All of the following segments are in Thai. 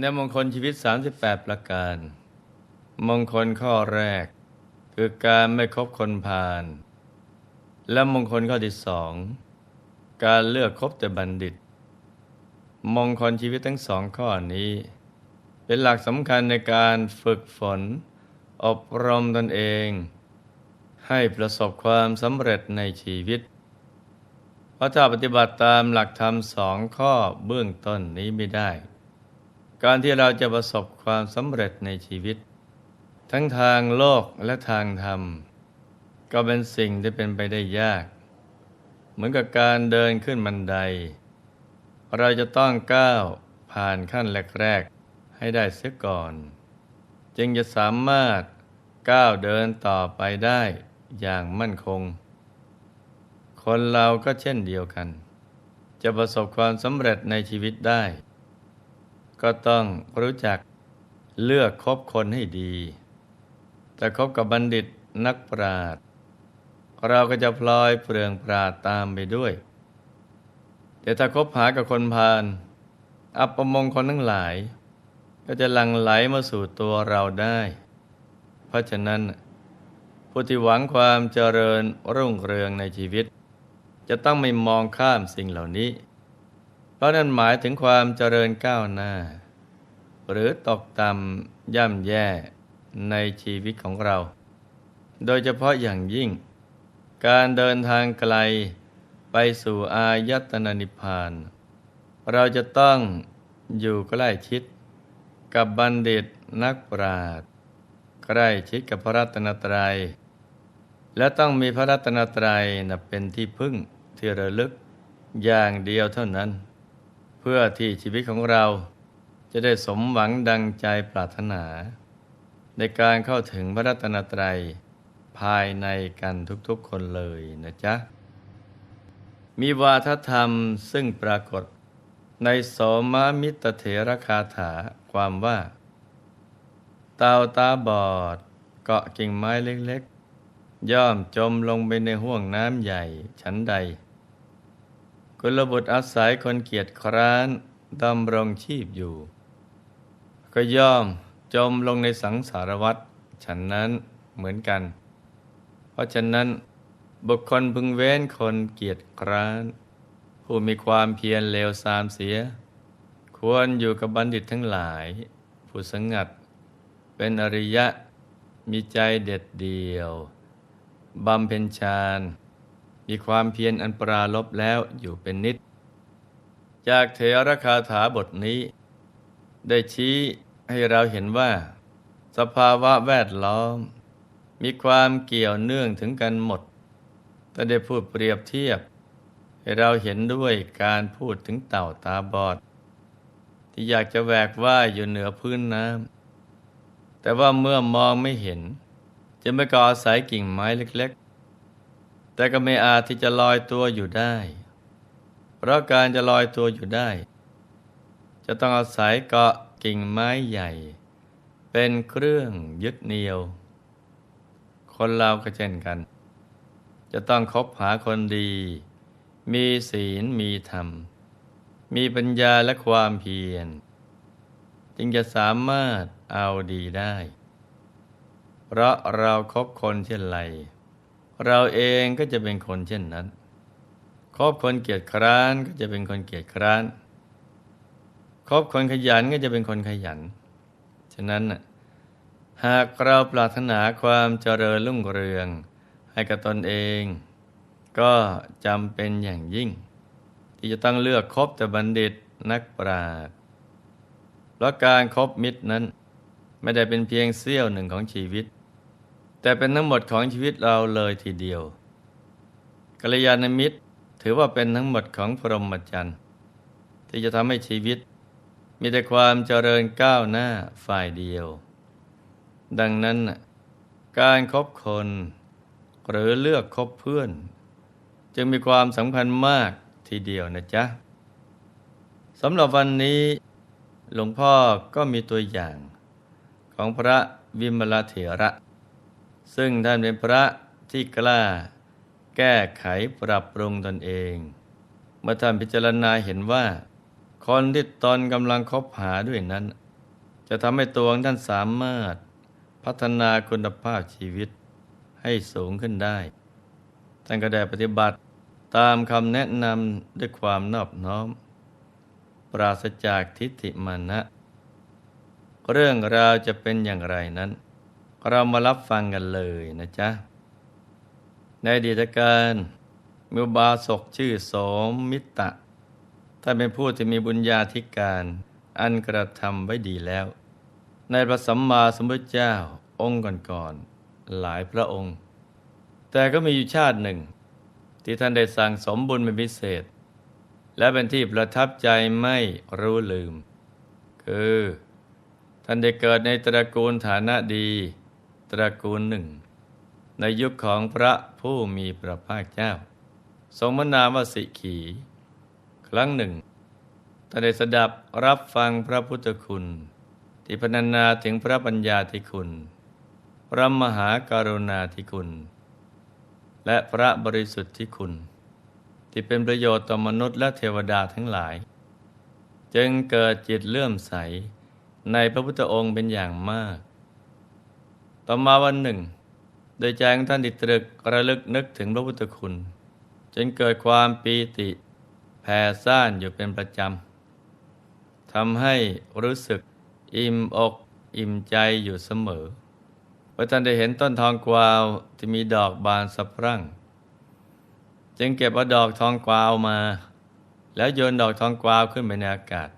ในมงคลชีวิต 38 ประการ มงคลข้อแรก คือการไม่คบคนพาลและมงคลข้อที่สองการเลือกคบแต่บัณฑิต มงคลชีวิตทั้งสองข้อนี้ เป็นหลักสำคัญในการฝึกฝน อบรมตนเอง ให้ประสบความสำเร็จในชีวิต เพราะถ้าปฏิบัติตามหลักธรรมสองข้อเบื้องต้นนี้ไม่ได้ การที่เราจะประสบความสำเร็จในชีวิต ทั้งทางโลกและทางธรรม ก็เป็นสิ่งที่เป็นไปได้ยาก เหมือนกับการเดินขึ้นบันได เราจะต้องก้าวผ่านขั้นแรกๆให้ได้เสียก่อน จึงจะสามารถก้าวเดินต่อไปได้อย่างมั่นคง คนเราก็เช่นเดียวกัน จะประสบความสำเร็จในชีวิตได้ ก็ต้องรู้จักเลือกคบคนให้ดีแต่คบกับบัณฑิตนักปราชญ์เราก็จะพลอยเปลืองปราดตามไปด้วย แต่ถ้าคบหากับคนพาลอัปมงคลทั้งหลาย ก็จะหลั่งไหลมาสู่ตัวเราได้ เพราะฉะนั้นผู้ที่หวังความเจริญรุ่งเรืองในชีวิต จะต้องไม่มองข้ามสิ่งเหล่านี้ เพราะนั่นหมายถึงความเจริญก้าวหน้า หรือตกต่ำย่ำแย่ในชีวิตของเรา โดยเฉพาะอย่างยิ่ง การเดินทางไกลไปสู่อายตนะนิพพาน เราจะต้องอยู่ใกล้ชิด กับบัณฑิตนักปราชญ์ใกล้ชิดกับพระรัตนตรัย และต้องมีพระรัตนตรัยนะเป็นที่พึ่งที่ระลึกอย่างเดียวเท่านั้น พื่อที่ชีวิตของเราจะได้สมหวังดังใจปรารถนา ในการเข้าถึงพระรัตนตรัยภายในกันทุกๆคนเลยนะจ๊ะ มีวาทธรรมซึ่งปรากฏในสมมิตรเถระคาถาความว่าเต่าตาบอดเกาะกิ่งไม้เล็กๆ ย่อมจมลงไปในห่วงน้ำใหญ่ชั้นใด กุลบุตรอาศัยคนเกียจคร้านดำรงชีพอยู่ ก็ย่อมจมลงในสังสารวัฏฉันนั้นเหมือนกัน เพราะฉะนั้นบุคคลพึงเว้นคนเกียจคร้าน ผู้มีความเพียรเลวทรามเสีย ควรอยู่กับบัณฑิตทั้งหลาย ผู้สงัด เป็นอริยะมีใจเด็ดเดียวบำเพ็ญฌาน มีความเพียรอันปราลบแล้วอยู่เป็นนิด จากเทรคาถาบทนี้ ได้ชี้ให้เราเห็นว่า สภาวะแวดล้อม มีความเกี่ยวเนื่องถึงกันหมด แต่ได้พูดเปรียบเทียบ ให้เราเห็นด้วยการพูดถึงเต่าตาบอด ที่อยากจะแหวกว่ายอยู่เหนือพื้นน้ำแต่ว่าเมื่อมองไม่เห็น จะไม่ก่ออาศัยกิ่งไม้เล็กๆ แต่ก็ไม่อาจที่จะลอยตัวอยู่ได้ เพราะการจะลอยตัวอยู่ได้ จะต้องอาศัยเกาะกิ่งไม้ใหญ่ เป็นเครื่องยึดเหนี่ยว คนเราก็เช่นกัน จะต้องคบหาคนดี มีศีลมีธรรม มีปัญญาและความเพียร จึงจะสามารถเอาดีได้ เพราะเราครบคนเช่นไร เราเองก็จะเป็นคนเช่นนั้น คบคนเกียจคร้านก็จะเป็นคนเกียจคร้าน คบคนขยันก็จะเป็นคนขยัน ฉะนั้น หากเราปรารถนาความเจริญรุ่งเรือง ให้กับตนเอง ก็จำเป็นอย่างยิ่ง ที่จะต้องเลือกคบแต่บัณฑิตนักปราชญ์เพราะการครบมิตรนั้น ไม่ได้เป็นเพียงเสี้ยวหนึ่งของชีวิต แต่เป็นทั้งหมดของชีวิตเราเลยทีเดียวกัลยาณมิตรถือว่าเป็นทั้งหมดของพรหมจรรย์ที่จะทำให้ชีวิต มีแต่ความเจริญก้าวหน้าฝ่ายเดียว ดังนั้น การครบคน หรือเลือกคบเพื่อน จึงมีความสำคัญมากทีเดียวนะจ๊ะสำหรับวันนี้หลวงพ่อก็มีตัวอย่างของพระวิมลเถระ ซึ่งท่านเป็นพระที่กล้า แก้ไขปรับปรุงตนเอง เมื่อท่านพิจารณาเห็นว่า คนที่ตนกำลังคบหาด้วยนั้น จะทำให้ตัวท่านสามารถพัฒนาคุณภาพชีวิตให้สูงขึ้นได้ ท่านก็ได้ปฏิบัติตามคำแนะนำด้วยความนอบน้อม ปราศจากทิฏฐิมานะ เรื่องราวจะเป็นอย่างไรนั้น เรามารับฟังกันเลยนะจ๊ะ ในอดีตการมือบาศกชื่อสมมิตะท่านเป็นผู้ที่มีบุญญาธิการอันกระทำไว้ดีแล้ว ในพระสัมมาสัมพุทธเจ้าองค์ก่อนๆหลายพระองค์ แต่ก็มีอยู่ชาติหนึ่ง ที่ท่านได้สั่งสมบุญเป็นพิเศษ และเป็นที่ประทับใจไม่รู้ลืม คือ ท่านได้เกิดในตระกูลฐานะดี ตระกูลหนึ่ง ในยุคของพระผู้มีพระภาคเจ้า ทรงมนามวสิขี ครั้งหนึ่งท่านได้สดับรับฟังพระพุทธคุณ ที่พรรณนาถึงพระปัญญาธิคุณ พระมหาการุณาธิคุณ และพระบริสุทธิ์ที่คุณ ที่เป็นประโยชน์ต่อมนุษย์และเทวดาทั้งหลาย จึงเกิดจิตเลื่อมใสในพระพุทธองค์เป็นอย่างมาก ต่อมาวันหนึ่ง โดยใจของท่านติตรึกระลึกนึกถึงพระพุทธคุณ จนเกิดความปีติแผ่ซ่านอยู่เป็นประจำทำให้รู้สึกอิ่มอกอิ่มใจอยู่เสมอเมื่อท่านได้เห็นต้นทองกวาวที่มีดอกบานสะพรั่ง จึงเก็บเอาดอกทองกวาวมา แล้วโยนดอกทองกวาวขึ้นไปในอากาศ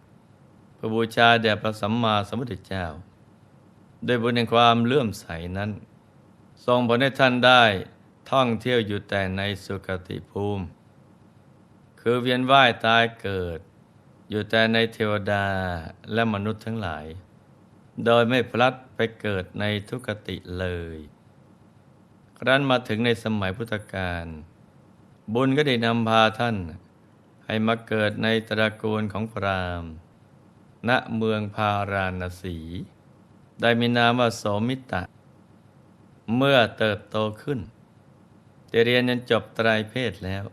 เพื่อบูชาแด่พระสัมมาสัมพุทธเจ้า โดยบุญแห่งความเลื่อมใสนั้น ทรงผลให้ท่านได้ท่องเที่ยวอยู่แต่ในสุคติภูมิ คือเวียนว่ายตายเกิด อยู่แต่ในเทวดาและมนุษย์ทั้งหลาย โดยไม่พลัดไปเกิดในทุกติเลย ครั้นมาถึงในสมัยพุทธกาลบุญก็ได้นำพาท่าน ให้มาเกิดในตระกูลของพราหมณ์ ณเมืองพาราณสี ได้มีนามว่าโสมิตะ เมื่อเติบโตขึ้นได้เรียนจนจบไตรเพศแล้ว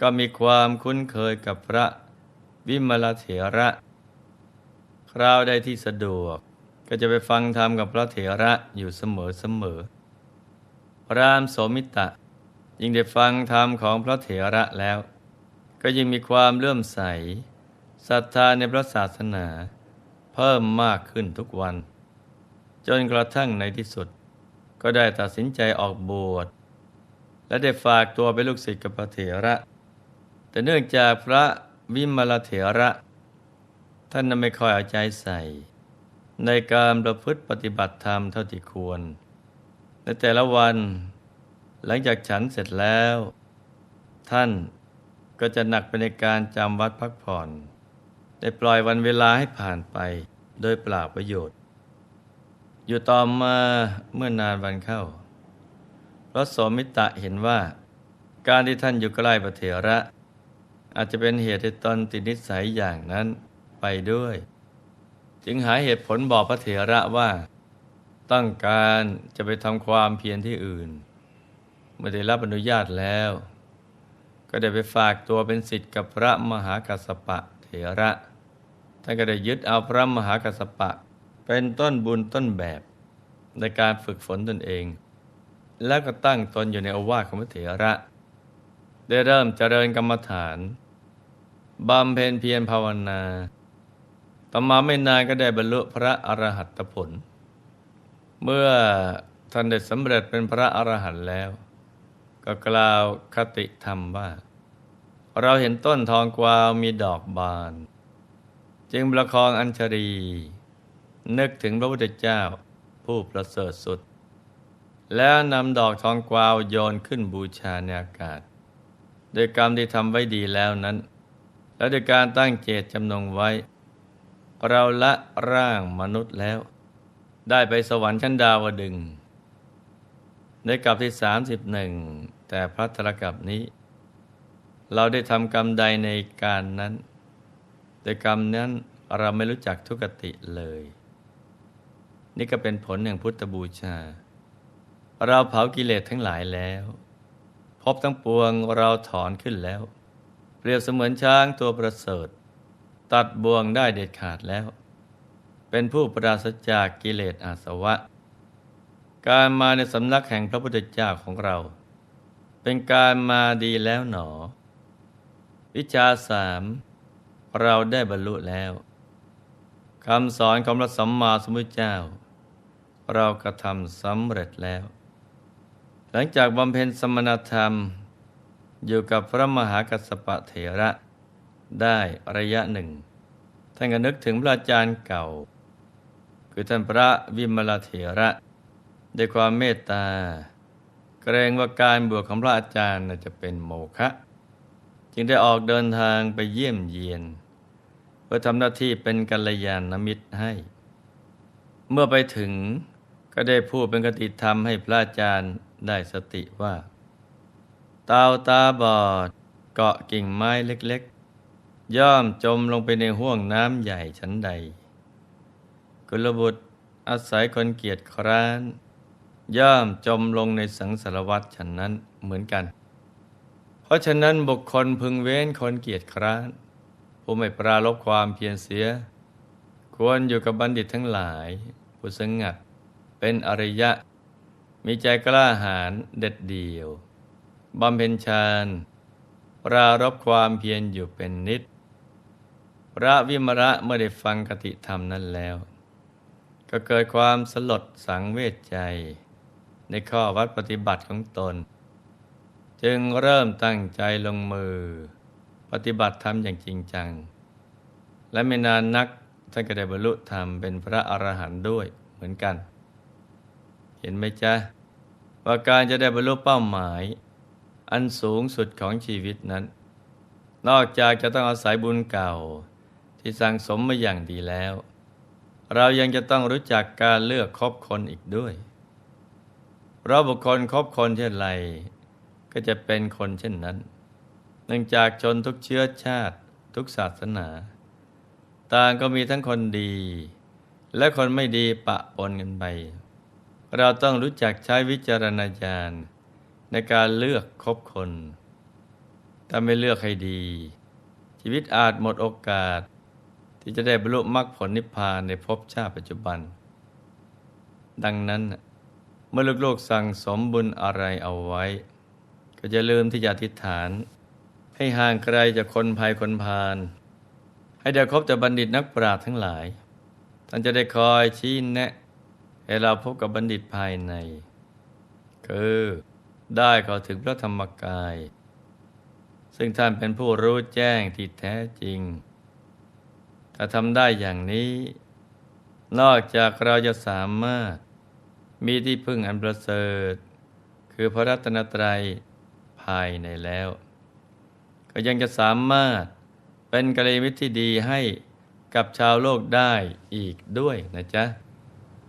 ก็มีความคุ้นเคยกับพระวิมลเถระ คราวใดที่สะดวกก็จะไปฟังธรรมกับพระเถระอยู่เสมอเสมอพระรามโสมิตะ ยิ่งได้ฟังธรรมของพระเถระแล้ว ก็ยิ่งมีความเลื่อมใสศรัทธาในพระศาสนา เพิ่มมากขึ้นทุกวัน จนกระทั่งในที่สุด ก็ได้ตัดสินใจออกบวชและได้ฝากตัวเป็นลูกศิษย์กับพระเถระ แต่เนื่องจากพระวิมลเถระ ท่านไม่ค่อยเอาใจใส่ ในการประพฤติปฏิบัติธรรมเท่าที่ควร ในแต่ละวันหลังจากฉันเสร็จแล้ว ท่านก็จะหนักไปในการจำวัดพักผ่อน ได้ปล่อยวันเวลาให้ผ่านไปโดยเปล่าประโยชน์ อยู่ต่อมาเมื่อนานวันเข้าพระสมิตะเห็นว่า การที่ท่านอยู่ใกล้พระเถระ อาจจะเป็นเหตุให้ตนติดนิสัยอย่างนั้นไปด้วย จึงหาเหตุผลบอกพระเถระว่า ต้องการจะไปทำความเพียรที่อื่น เมื่อได้รับอนุญาตแล้ว ก็ได้ไปฝากตัวเป็นศิษย์กับพระมหากัสสปะเถระท่านก็ได้ยึดเอาพระมหากัสสปะ เป็นต้นบุญต้นแบบในการฝึกฝนตนเอง แล้วก็ตั้งตนอยู่ในอาวาสของพระเถระ ได้เริ่มเจริญกรรมฐานบำเพ็ญเพียรภาวนา ต่อมาไม่นานก็ได้บรรลุพระอรหัตผล เมื่อท่านได้สำเร็จเป็นพระอรหันต์แล้ว ก็กล่าวคติธรรมว่า เราเห็นต้นทองกวาวมีดอกบาน จึงประคองอัญชรี นึกถึงพระพุทธเจ้าผู้ประเสริฐสุด แล้วนำดอกทองกวาวโยนขึ้นบูชาในอากาศ โดยกรรมที่ทำไว้ดีแล้วนั้น และโดยการตั้งเจตจำนงไว้ เราละร่างมนุษย์แล้ว ได้ไปสวรรค์ชั้นดาวดึง ในกลับที่สามสิบหนึ่งแต่พระตรกับนี้ เราได้ทำกรรมใดในการนั้น แต่กรรมนั้นเราไม่รู้จักทุกติเลย นี่ก็เป็นผลแห่งพุทธบูชา เราเผากิเลสทั้งหลายแล้วพบทั้งปวงเราถอนขึ้นแล้ว เปรียบเสมือนช้างตัวประเสริฐ ตัดบ่วงได้เด็ดขาดแล้ว เป็นผู้ปราศจากกิเลสอาสวะ การมาในสำนักแห่งพระพุทธเจ้าของเรา เป็นการมาดีแล้วหนอ วิชาสามเราได้บรรลุแล้วคำสอนของพระสัมมาสัมพุทธเจ้า เรากระทำสำเร็จแล้ว หลังจากบำเพ็ญสมณธรรม อยู่กับพระมหากัสสปะเถระได้ระยะหนึ่ง ท่านก็นึกถึงพระอาจารย์เก่า คือท่านพระวิมลเถระด้วยความเมตตา เกรงว่าการบวชของพระอาจารย์จะเป็นโมฆะจึงได้ออกเดินทางไปเยี่ยมเยียน เพื่อทำหน้าที่เป็นกัลยาณมิตรให้ เมื่อไปถึง ก็ได้พูดเป็นกติธรรมให้พระอาจารย์ได้สติว่าเตาตาบอดเกาะกิ่งไม้เล็กๆ ย่อมจมลงไปในห้วงน้ำใหญ่ชั้นใด กุลบุตรอาศัยคนเกียจคร้าน ย่อมจมลงในสังสารวัฏฉันนั้นเหมือนกัน เพราะฉะนั้นบุคคลพึงเว้นคนเกียจคร้านผู้ไม่ปราลบความเพียรเสีย ควรอยู่กับบัณฑิตทั้งหลายผู้สงัด เป็นอริยะ มีใจกล้าหาญเด็ดเดี่ยวบำเพ็ญฌานปรารบความเพียรอยู่เป็นนิด พระวิมระเมื่อได้ฟังคติธรรมนั้นแล้ว ก็เกิดความสลดสังเวชใจ ในข้อวัดปฏิบัติของตน จึงเริ่มตั้งใจลงมือ ปฏิบัติธรรมอย่างจริงจัง และไม่นานนักท่านก็ได้บรรลุธรรมเป็นพระอรหันต์ด้วยเหมือนกัน เห็นไหมจ๊ะ ว่าการจะได้บรรลุเป้าหมาย อันสูงสุดของชีวิตนั้น นอกจากจะต้องอาศัยบุญเก่าที่สั่งสมมาอย่างดีแล้ว เรายังจะต้องรู้จักการเลือกคบคนอีกด้วย เราบุคคลคบคนเช่นไร ก็จะเป็นคนเช่นนั้น เนื่องจากชนทุกเชื้อชาติทุกศาสนา ต่างก็มีทั้งคนดี และคนไม่ดีปะปนกันไป เราต้องรู้จักใช้วิจารณญาณในการเลือกคบคน ถ้าไม่เลือกให้ดี ชีวิตอาจหมดโอกาส ที่จะได้บรรลุมรรคผลนิพพานในภพชาติปัจจุบัน ดังนั้นเมื่อลูกๆสั่งสมบุญอะไรเอาไว้ ก็จะลืมที่จะอธิษฐาน ให้ห่างไกลจากคนภัยคนพาลให้ได้คบแต่บัณฑิตนักปราชญ์ทั้งหลาย ท่านจะได้คอยชี้แนะ ให้เราพบกับบัณฑิตภายใน คือได้เข้าถึงพระธรรมกาย ซึ่งท่านเป็นผู้รู้แจ้งที่แท้จริง ถ้าทำได้อย่างนี้ นอกจากเราจะสามารถมีที่พึ่งอันประเสริฐ คือพระรัตนตรัยภายในแล้ว ก็ยังจะสามารถเป็นกัลยาณมิตรที่ดีให้กับชาวโลกได้อีกด้วยนะจ๊ะ